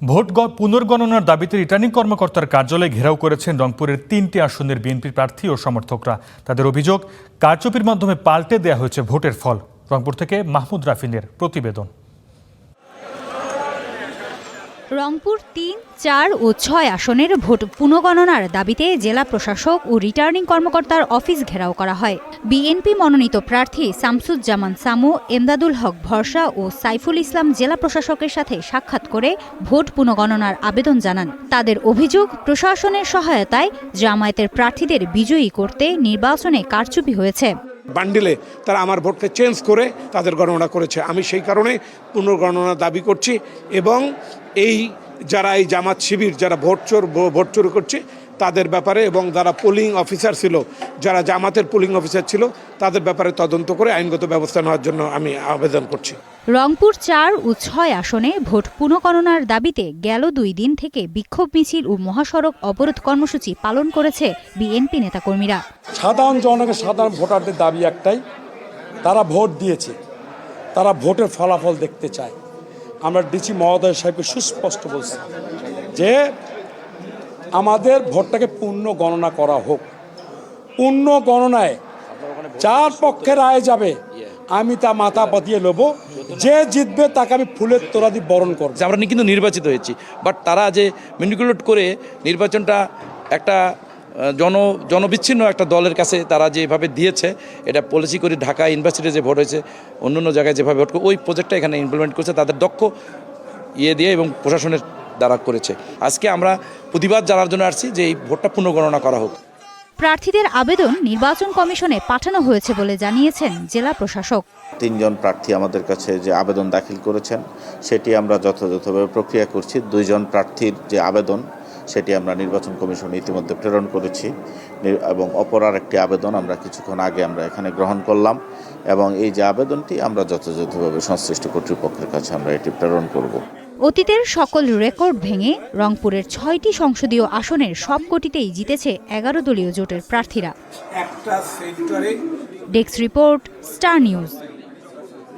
Vote পুনর্গণনার দাবিতে returning কর্মকর্তার কার্যালয়ে ঘেরাও করেছেন রংপুরের তিনটি আসনের বিএনপি প্রার্থী ও সমর্থকরা। তাদের অভিযোগ, কারচুপির মাধ্যমে পাল্টে দেয়া হয়েছে ভোটের ফল। রংপুর থেকে মাহমুদ রাফিনের প্রতিবেদন। রংপুর তিন, চার ও ছয় আসনের ভোট পুনঃগণনার দাবিতে জেলা প্রশাসক ও রিটার্নিং কর্মকর্তার অফিস ঘেরাও করা হয়। বিএনপি মনোনীত প্রার্থী শামসুজ্জামান সামু, এমদাদুল হক ভরসা ও সাইফুল ইসলাম জেলা প্রশাসকের সাথে সাক্ষাৎ করে ভোট পুনঃগণনার আবেদন জানান। তাদের অভিযোগ, প্রশাসনের সহায়তায় জামায়াতের প্রার্থীদের বিজয়ী করতে নির্বাচনে কারচুপি হয়েছে। বান্ডিলে তারা আমার ভোটকে চেঞ্জ করে তাদের গণনা করেছে। আমি সেই কারণে পুনর্গণনা দাবি করছি এবং এই যারা এই জামাত শিবির, যারা ভোট চোর, ভোট চুরি করছে, তাদের ব্যাপারে এবং যারা পোলিং অফিসার ছিল, যারা জামাতের পোলিং অফিসার ছিল, তাদের ব্যাপারে তদন্ত করে আইনগত ব্যবস্থা নেওয়ার জন্য আমি আবেদন করছি। রংপুর চার ও ছয় আসনে ভোট পুনঃগণনার দাবিতে গেল দুই দিন থেকে বিক্ষোভ মিছিল ও মহাসড়ক অবরোধ কর্মসূচি পালন করেছে বিএনপি নেতাকর্মীরা। সাধারণ জনগণের সাধারণ ভোটারদের দাবি একটাই, তারা ভোট দিয়েছে, তারা ভোটের ফলাফল দেখতে চায়। আমরা ডিসি মহোদয় সাহেবকে সুস্পষ্ট বলছি যে আমাদের ভোটটাকে পূর্ণ গণনা করা হোক। পূর্ণ গণনায় যার পক্ষে রায় যাবে। আমি তা মাথা পাতিয়ে নেব। যে জিতবে তাকে আমি ফুলের তোরা দিয়ে বরণ করব। যে আমরা কিন্তু নির্বাচিত হয়েছি বাট তারা যে ম্যানিকুলেট করে নির্বাচনটা একটা জন, জনবিচ্ছিন্ন একটা দলের কাছে তারা যেভাবে দিয়েছে, এটা পলিসি করে ঢাকা ইউনিভার্সিটি যে ভোট হয়েছে, অন্য অন্য জায়গায় যেভাবে ভোট ওই প্রজেক্টটা এখানে ইমপ্লিমেন্ট করছে, তাদের দক্ষ ইয়ে দিয়ে এবং প্রশাসনের দ্বারা করেছে। আজকে আমরা প্রতিবাদ জানার জন্য আসছি যে এই ভোটটা পুনর্গণনা করা হোক। প্রার্থীদের আবেদন নির্বাচন কমিশনে পাঠানো হয়েছে বলে জানিয়েছেন জেলা প্রশাসক। তিনজন প্রার্থী আমাদের কাছে যে আবেদন দাখিল করেছেন, সেটি আমরা যথাযথভাবে প্রক্রিয়া করছি। দুইজন প্রার্থীর যে আবেদন, সেটি আমরা নির্বাচন কমিশনে ইতিমধ্যে প্রেরণ করেছি। এবং অপর আর একটি আবেদন আমরা কিছুক্ষণ আগে আমরা এখানে গ্রহণ করলাম এবং এই যে আবেদনটি আমরা যথাযথভাবে সংশ্লিষ্ট কর্তৃপক্ষের কাছে আমরা এটি প্রেরণ করব। অতীতের সকল রেকর্ড ভেঙে রংপুরের ছয়টি সংসদীয় আসনের সবকটিতেই জিতেছে এগারো দলীয় জোটের প্রার্থীরা। Desk report star news.